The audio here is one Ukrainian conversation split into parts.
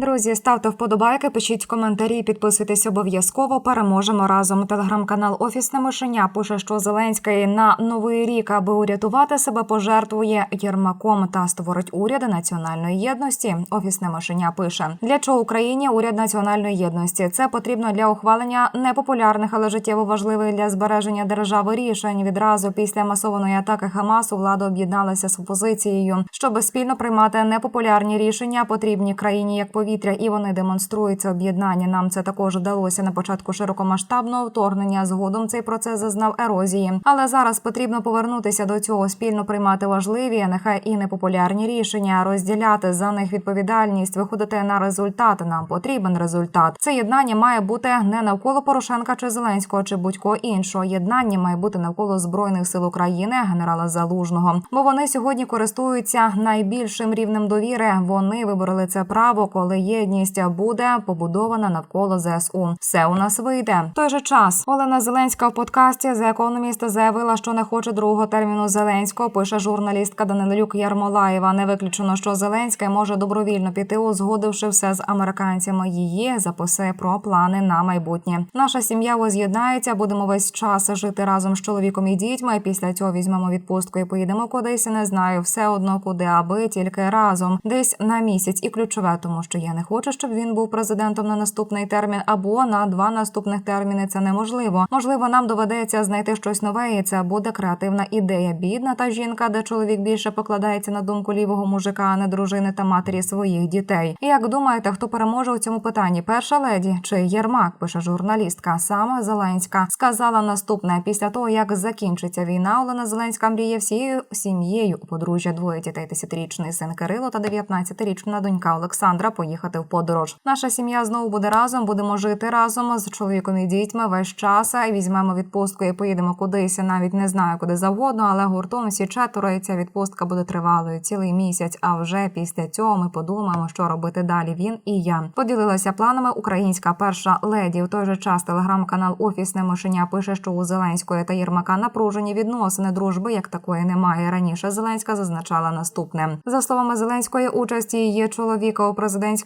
Друзі, ставте вподобайки, пишіть коментарі, підписуйтесь обов'язково. Переможемо разом. Телеграм-канал Офісне мишеня пише, що Зеленський на новий рік, аби урятувати себе, пожертвує Єрмаком та створить уряд національної єдності. Офісне мишеня пише для чого Україні уряд національної єдності. Це потрібно для ухвалення непопулярних, але життєво важливих для збереження держави рішень. Відразу після масованої атаки Хамасу влада об'єдналася з опозицією, щоб спільно приймати непопулярні рішення, потрібні країні як повітря, і вони демонструють це об'єднання. Нам це також вдалося на початку широкомасштабного вторгнення. Згодом цей процес зазнав ерозії. Але зараз потрібно повернутися до цього, спільно приймати важливі, нехай і непопулярні рішення, розділяти за них відповідальність, виходити на результат. Нам потрібен результат. Це єднання має бути не навколо Порошенка чи Зеленського, чи будь-кого іншого. Єднання має бути навколо збройних сил України, генерала Залужного. Бо вони сьогодні користуються найбільшим рівнем довіри. Вони вибороли це право, коли єдність буде побудована навколо ЗСУ. Все у нас вийде. В той же час Олена Зеленська в подкасті The Economist заявила, що не хоче другого терміну Зеленського. Пише журналістка Данилюк Ярмолаєва. Не виключено, що Зеленський може добровільно піти, узгодивши все з американцями. Її записи про плани на майбутнє. Наша сім'я воз'єднається. Будемо весь час жити разом з чоловіком і дітьми. Після цього візьмемо відпустку і поїдемо кудись. Не знаю, все одно куди, аби тільки разом, десь на місяць. І ключове, тому що я не хочу, щоб він був президентом на наступний термін або на два наступних терміни. Це неможливо. Можливо, нам доведеться знайти щось нове, і це буде креативна ідея. Бідна та жінка, де чоловік більше покладається на думку лівого мужика, а не дружини та матері своїх дітей. Як думаєте, хто переможе у цьому питанні? Перша леді чи Єрмак? Пише журналістка. Саме Зеленська сказала наступне після того, як закінчиться війна. Олена Зеленська мріє всією сім'єю у подружжя двоє дітей, десятирічний син Кирило та 19-річна донька Олександра поїхати в подорож. Наша сім'я знову буде разом. Будемо жити разом з чоловіком і дітьми весь час. І візьмемо відпустку і поїдемо кудись. Навіть не знаю куди завгодно, але гуртом всі четверо. І ця відпустка буде тривалою цілий місяць. А вже після цього ми подумаємо, що робити далі. Він і я поділилася планами. Українська перша леді в той же час телеграм-канал Офісне мишеня пише, що у Зеленської та Єрмака напружені відносини дружби, як такої немає. Раніше Зеленська зазначала наступне за словами Зеленської. Участі її чоловіка у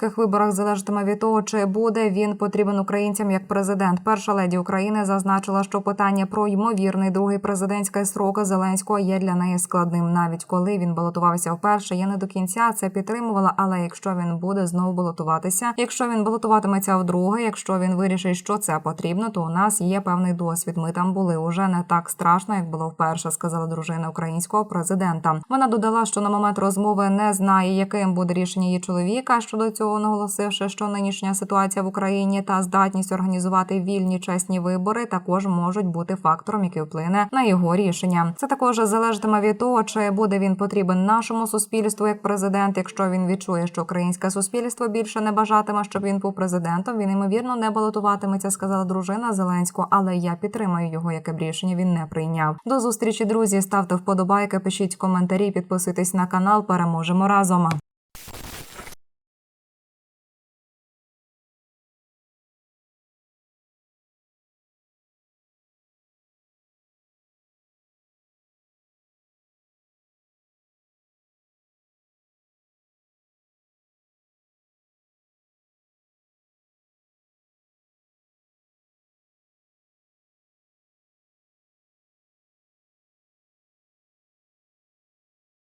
президентських виборах залежатиме від того, чи буде він потрібен українцям як президент. Перша леді України зазначила, що питання про ймовірний другий президентський срок Зеленського є для неї складним. Навіть коли він балотувався вперше, я не до кінця це підтримувала. Але якщо він буде знову балотуватися, якщо він балотуватиметься вдруге, якщо він вирішить, що це потрібно, то у нас є певний досвід. Ми там були уже не так страшно, як було вперше, сказала дружина українського президента. Вона додала, що на момент розмови не знає, яким буде рішення її чоловіка щодо цього, наголосивши, що нинішня ситуація в Україні та здатність організувати вільні чесні вибори також можуть бути фактором, який вплине на його рішення. Це також залежатиме від того, чи буде він потрібен нашому суспільству як президент. Якщо він відчує, що українське суспільство більше не бажатиме, щоб він був президентом, він ймовірно не балотуватиметься, сказала дружина Зеленського. Але я підтримаю його, яке б рішення він не прийняв. До зустрічі, друзі. Ставте вподобайки, пишіть коментарі, підписуйтесь на канал. Переможемо разом.